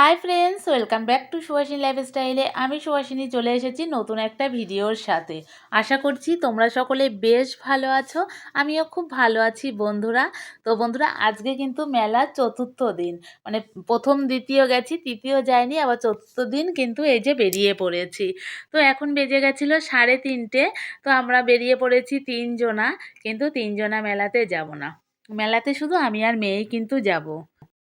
Hi friends welcome back to Subhashini লাইফস্টাইলে আমি সুভাষিনী চলে এসেছি নতুন একটা ভিডিওর সাথে। আশা করছি তোমরা সকলে বেশ ভালো আছো, আমিও খুব ভালো আছি বন্ধুরা। তো বন্ধুরা, আজকে কিন্তু মেলার চতুর্থ দিন। মানে প্রথম দ্বিতীয় গেছি, তৃতীয় যায়নি আবার চতুর্থ দিন কিন্তু এই যে বেরিয়ে পড়েছি। তো এখন বেজে গেছিল সাড়ে তিনটে, তো আমরা বেরিয়ে পড়েছি তিনজনা, কিন্তু তিনজনা মেলাতে যাব না। মেলাতে শুধু আমি আর মেয়েই কিন্তু যাব।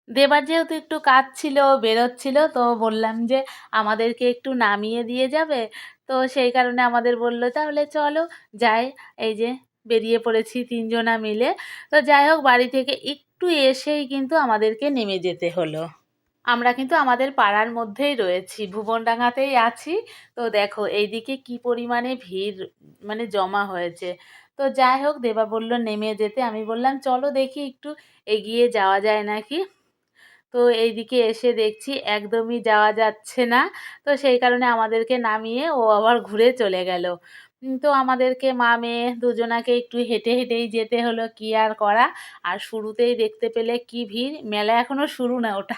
দেবার যেহেতু একটু কাজ ছিল, বেরোচ্ছিল, তো বললাম যে আমাদেরকে একটু নামিয়ে দিয়ে যাবে। তো সেই কারণে আমাদের বলল, তাহলে চলো, যাই। এই যে বেরিয়ে পড়েছি তিনজনা মিলে। তো যাই হোক, বাড়ি থেকে একটু এসেই কিন্তু আমাদেরকে নেমে যেতে হলো। আমরা কিন্তু আমাদের পাড়ার মধ্যেই রয়েছি, ভুবনডাঙ্গাতেই আছি। তো দেখো, এইদিকে কি পরিমাণে ভিড় মানে জমা হয়েছে। তো যাই হোক, দেবা বলল, নেমে যেতে। আমি বললাম, চলো দেখি, একটু এগিয়ে যাওয়া যায় নাকি? তো এইদিকে এসে দেখছি একদমই যাওয়া যাচ্ছে না। তো সেই কারণে আমাদেরকে নামিয়ে ও আবার ঘুরে চলে গেল। তো আমাদেরকে মা মেয়ে দুজনাকে একটু হেঁটে হেঁটেই যেতে হলো, কি আর করা? আর শুরুতেই দেখতে পেলে কি ভিড়? মেলা এখনও শুরু না ওটা।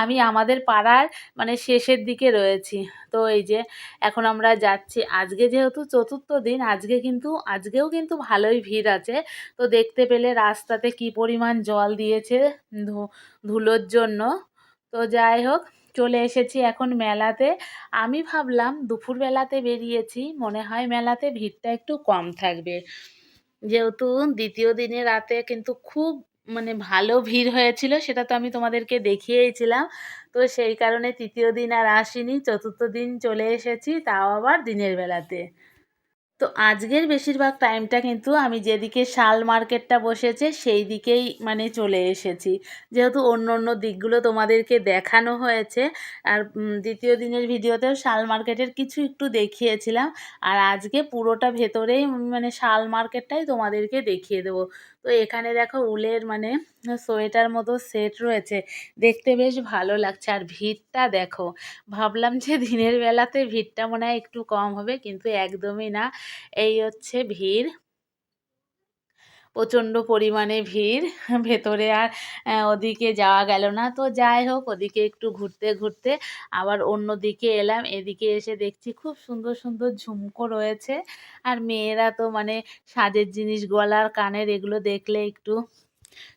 আমি আমাদের পাড়ার মানে শেষের দিকে রয়েছি। তো এই যে এখন আমরা যাচ্ছি। আজকে যেহেতু চতুর্থ দিন, আজকে কিন্তু, আজকেও কিন্তু ভালোই ভিড় আছে। তো দেখতে পেলে রাস্তাতে কি পরিমাণ জল দিয়েছে ধুলোর জন্য। তো যাই হোক চলে এসেছি এখন মেলাতে। আমি ভাবলাম দুপুরবেলাতে বেরিয়েছি, মনে হয় মেলাতে ভিড়টা একটু কম থাকবে। যেহেতু দ্বিতীয় দিনে রাতে কিন্তু খুব মানে ভালো ভিড় হয়েছিল, সেটা তো আমি তোমাদেরকে দেখিয়েইছিলাম তো সেই কারণে তৃতীয় দিন আর আসিনি, চতুর্থ দিন চলে এসেছি, তাও আবার দিনের বেলাতে। তো আজকের বেশিরভাগ টাইমটা কিন্তু আমি যেদিকে শাল মার্কেটটা বসেছে সেই দিকেই মানে চলে এসেছি। যেহেতু অন্য অন্য দিকগুলো তোমাদেরকে দেখানো হয়েছে, আর দ্বিতীয় দিনের ভিডিওতেও শাল মার্কেটের কিছু একটু দেখিয়েছিলাম। আর আজকে পুরোটা ভেতরেই মানে শাল মার্কেটটাই তোমাদেরকে দেখিয়ে দেবো। তো এখানে দেখো উলের মানে সোয়েটার মতো সেট রয়েছে। দেখতে বেশ ভালো লাগছে। আর ভিড়টা দেখো, ভাবলাম যে দিনের বেলাতে ভিড়টা মনে হয় একটু কম হবে, কিন্তু একদমই না। এই হচ্ছে ভিড়। প্রচণ্ড পরিমাণে ভিড় ভেতরে আর ওদিকে যাওয়া গেল না। তো যাই হোক, ওদিকে একটু ঘুরতে ঘুরতে আবার অন্য দিকে এলাম। এদিকে এসে দেখছি খুব সুন্দর সুন্দর ঝুমকো রয়েছে। আর মেয়েরা তো মানে সাজের জিনিস গলার কানের এগুলো দেখলে একটু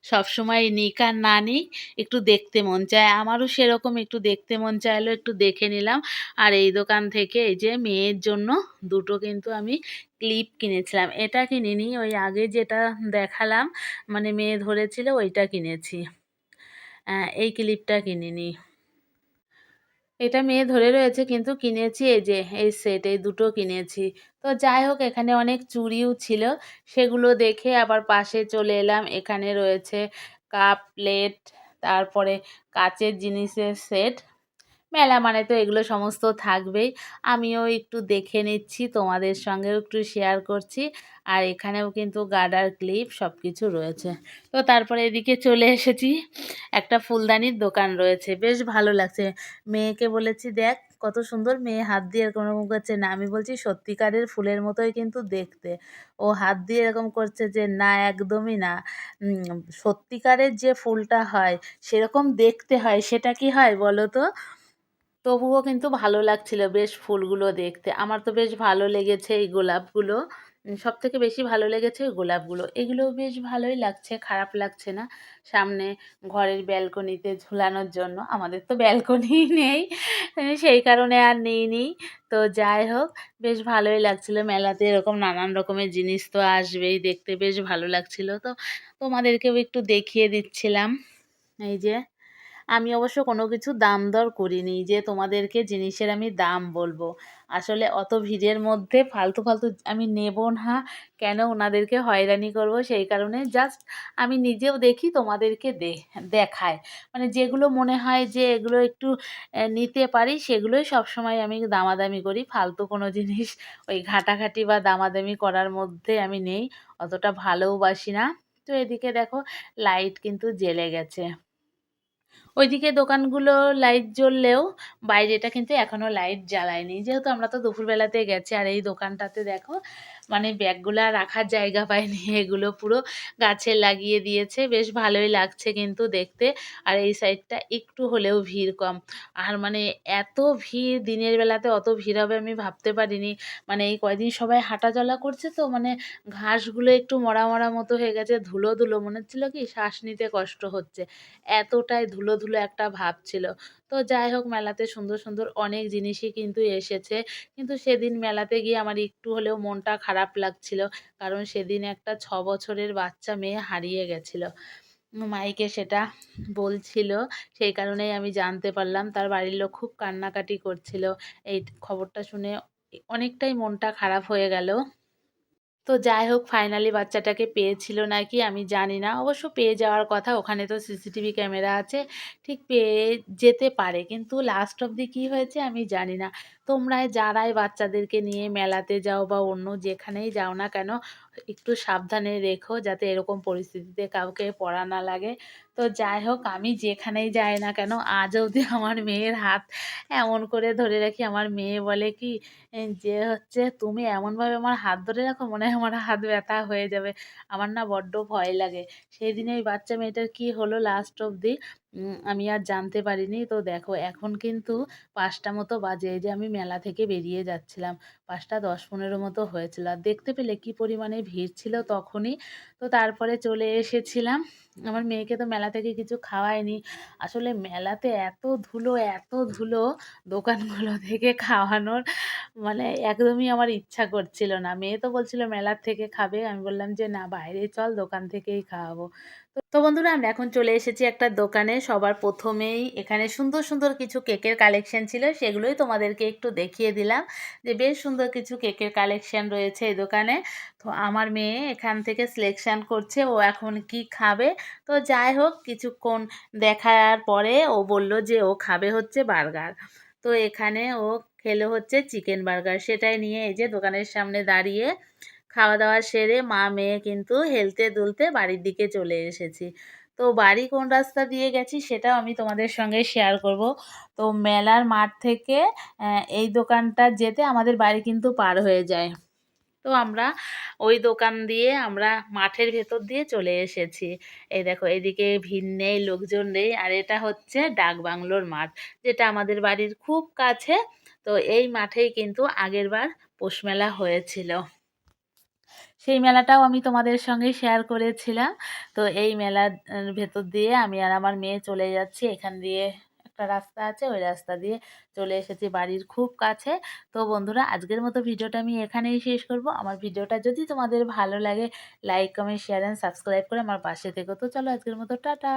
সবসময় নিক আর না নিক, একটু দেখতে মন চায়। আমারও সেরকম একটু দেখতে মন চাইলো, একটু দেখে নিলাম। আর এই দোকান থেকে এই যে মেয়ের জন্য দুটো কিন্তু আমি ক্লিপ কিনেছিলাম। এটা কিনিনি, ওই আগে যেটা দেখালাম মানে মেয়ে ধরেছিল, ওইটা কিনেছি। এই ক্লিপটা কিনিনি। এটা মেয়ে ধরে রয়েছে কিন্তু কিনেছি এই যে, এই সেট এই দুটো কিনেছি। তো যাই হোক, এখানে অনেক চুরিও ছিল, সেগুলো দেখে আবার পাশে চলে এলাম। এখানে রয়েছে কাপ প্লেট তারপরে কাচের জিনিসের সেট মেলা মানে তো এগুলো সমস্ত থাকবেই। আমিও একটু দেখে নিচ্ছি, তোমাদের সঙ্গেও একটু শেয়ার করছি। আর এখানেও কিন্তু গার্ডার ক্লিপ সব কিছু রয়েছে। তো তারপরে এদিকে চলে এসেছি, একটা ফুলদানির দোকান রয়েছে। বেশ ভালো লাগছে। মেয়েকে বলেছি, দেখ, কত সুন্দর মেয়ে, হাত দিয়ে এরকম এরকম করছে না। আমি বলছি, সত্যিকারের ফুলের মতোই কিন্তু দেখতে। ও হাত দিয়ে এরকম করছে যে, না, একদমই না। সত্যিকারের যে ফুলটা হয়, সেরকম দেখতে হয়, সেটা কি হয় বলো তো? তবুও কিন্তু ভালো লাগছিল বেশ ফুলগুলো দেখতে। আমার তো বেশ ভালো লেগেছে এই গোলাপগুলো। সব থেকে বেশি ভালো লেগেছে ওই গোলাপগুলো। এগুলো বেশ ভালোই লাগছে, খারাপ লাগছে না। সামনে ঘরের ব্যালকনিতে ঝুলানোর জন্য। আমাদের তো ব্যালকনি নেই সেই কারণে আর নিইনি তো যাই হোক, বেশ ভালোই লাগছিল মেলাতে। এরকম নানান রকমের জিনিস তো আসবেই, দেখতে বেশ ভালো লাগছিল। তো তোমাদেরকেও একটু দেখিয়ে দিচ্ছিলাম। এই যে আমি অবশ্য কোনো কিছু দাম দর করিনি যে তোমাদেরকে জিনিসের আমি দাম বলব। আসলে অত ভিড়ের মধ্যে ফালতু ফালতু আমি নেব না, কেন ওনাদেরকে হয়রানি করব সেই কারণে জাস্ট আমি নিজেও দেখি তোমাদেরকে দেখায়। মানে যেগুলো মনে হয় যে এগুলো একটু নিতে পারি সেগুলোই সবসময় আমি দামাদামি করি। ফালতু কোনো জিনিস ওই ঘাটাঘাটি বা দামাদামি করার মধ্যে আমি নেই, অতটা ভালোও বাসি না। তো এদিকে দেখো লাইট কিন্তু জ্বেলে গেছে। ওইদিকে দোকানগুলো লাইট জ্বললেও বাইরেটা কিন্তু এখনও লাইট জ্বালায়নি। যেহেতু আমরা তো দুপুরবেলাতে গেছি আর এই দোকানটাতে দেখো মানে ব্যাগগুলো রাখার জায়গা পায়নি এগুলো পুরো গাছে লাগিয়ে দিয়েছে। বেশ ভালোই লাগছে কিন্তু দেখতে। আর এই সাইডটা একটু হলেও ভিড় কম। আর মানে এত ভিড়, দিনের বেলাতে অত ভিড় হবে আমি ভাবতে পারিনি। মানে এই কয়দিন সবাই হাঁটা চলা করছে তো মানে ঘাসগুলো একটু মরা মরা মতো হয়ে গেছে, ধুলো ধুলো, মনে হচ্ছিল কি শ্বাস নিতে কষ্ট হচ্ছে। এতটাই ধুলো ধুলো একটা ভাব ছিল। তো যাই হোক, মেলাতে সুন্দর সুন্দর অনেক জিনিসই কিন্তু এসেছে। কিন্তু সেদিন মেলাতে গিয়ে আমার একটু হলেও মনটা খারাপ লাগছিল। কারণ সেদিন একটা ছ বছরের বাচ্চা মেয়ে হারিয়ে গেছিল। মাইকে সেটা বলছিল। সেই কারণেই আমি জানতে পারলাম, তার বাড়ির লোক খুব কান্নাকাটি করছিল। এই খবরটা শুনে অনেকটাই মনটা খারাপ হয়ে গেল। তো যাই হোক ফাইনালি বাচ্চাটাকে পেয়েছিল নাকি আমি জানি না। অবশ্য পেয়ে যাওয়ার কথা, ওখানে তো সিসিটিভি ক্যামেরা আছে, ঠিক পেয়ে যেতে পারে। কিন্তু লাস্ট অবধি কী হয়েছে আমি জানি না। তোমরা যারাই বাচ্চাদেরকে নিয়ে মেলাতে যাও বা অন্য যেখানেই যাও না কেন, একটু সাবধানে রেখো যাতে এরকম পরিস্থিতিতে কাউকে পড়া না লাগে। তো যাই হোক, আমি যেখানেই যাই না কেন, আজ অবধি আমার মেয়ের হাত এমন করে ধরে রাখি। আমার মেয়ে বলে কি যে হচ্ছে তুমি এমনভাবে আমার হাত ধরে রাখো, মনে হয় আমার হাত ব্যথা হয়ে যাবে। আমার না বড্ড ভয় লাগে। সেই দিনে ওই বাচ্চা মেয়েটার কি হলো লাস্ট অবধি আমি আর জানতে পারিনি। তো দেখো, এখন কিন্তু পাঁচটা মতো বাজে। যে আমি মেলা থেকে বেরিয়ে যাচ্ছিলাম, পাঁচটা দশ পনেরো মতো হয়েছিল। আর দেখতে পেলে কি পরিমাণে ভিড় ছিল তখনই। তো তারপরে চলে এসেছিলাম। আমার মেয়েকে তো মেলা থেকে কিছু খাওয়ায়নি। আসলে মেলাতে এত ধুলো এত ধুলো দোকানগুলো থেকে খাওয়ানোর মানে একদমই আমার ইচ্ছা করছিল না। মেয়ে তো বলছিল, মেলার থেকে খাবে। আমি বললাম যে, না, বাইরে চল, দোকান থেকেই খাওয়াবো। তো বন্ধুরা, আমরা এখন চলে এসেছি একটা দোকানে। সবার প্রথমেই এখানে সুন্দর সুন্দর কিছু কেকের কালেকশন ছিল, সেগুলোই তোমাদেরকে একটু দেখিয়ে দিলাম যে, বেশ সুন্দর কিছু কেকের কালেকশন রয়েছে এই দোকানে। তো আমার মেয়ে এখান থেকে সিলেকশান করছে, ও এখন কি খাবে? তো যাই হোক, কিছুক্ষণ দেখার পরে ও বলল যে, ও খাবে হচ্ছে বার্গার। তো এখানে ও খেলো হচ্ছে চিকেন বার্গার। সেটাই নিয়ে এই যে দোকানের সামনে দাঁড়িয়ে খাওয়া দাওয়া সেরে মা, মেয়ে কিন্তু হেলতে দুলতে বাড়ির দিকে চলে এসেছি। তো বাড়ি কোন রাস্তা দিয়ে গেছি সেটাও আমি তোমাদের সঙ্গে শেয়ার করব। তো মেলার মাঠ থেকে এই দোকানটা যেতে আমাদের বাড়ি কিন্তু পার হয়ে যায়। তো আমরা ওই দোকান দিয়ে আমরা মাঠের ভেতর দিয়ে চলে এসেছি। এই দেখো, এদিকে ভিড় নেই, লোকজন নেই, আর এটা হচ্ছে ডাক বাংলোর মাঠ, যেটা আমাদের বাড়ির খুব কাছে। তো এই মাঠেই কিন্তু আগেরবার পৌষ মেলা হয়েছিল। সেই মেলাটাও আমি তোমাদের সঙ্গে শেয়ার করেছিলাম। তো এই মেলার ভেতর দিয়ে আমি আর আমার মেয়ে চলে যাচ্ছি, এখান দিয়ে একটা রাস্তা আছে, ওই রাস্তা দিয়ে চলে এসেছি বাড়ির খুব কাছে। তো বন্ধুরা, আজকের মতো ভিডিওটা আমি এখানেই শেষ করব। আমার ভিডিওটা যদি তোমাদের ভালো লাগে like comment share and subscribe করে আমার পাশে থেকো। তো চলো আজকের মতো, টাটা!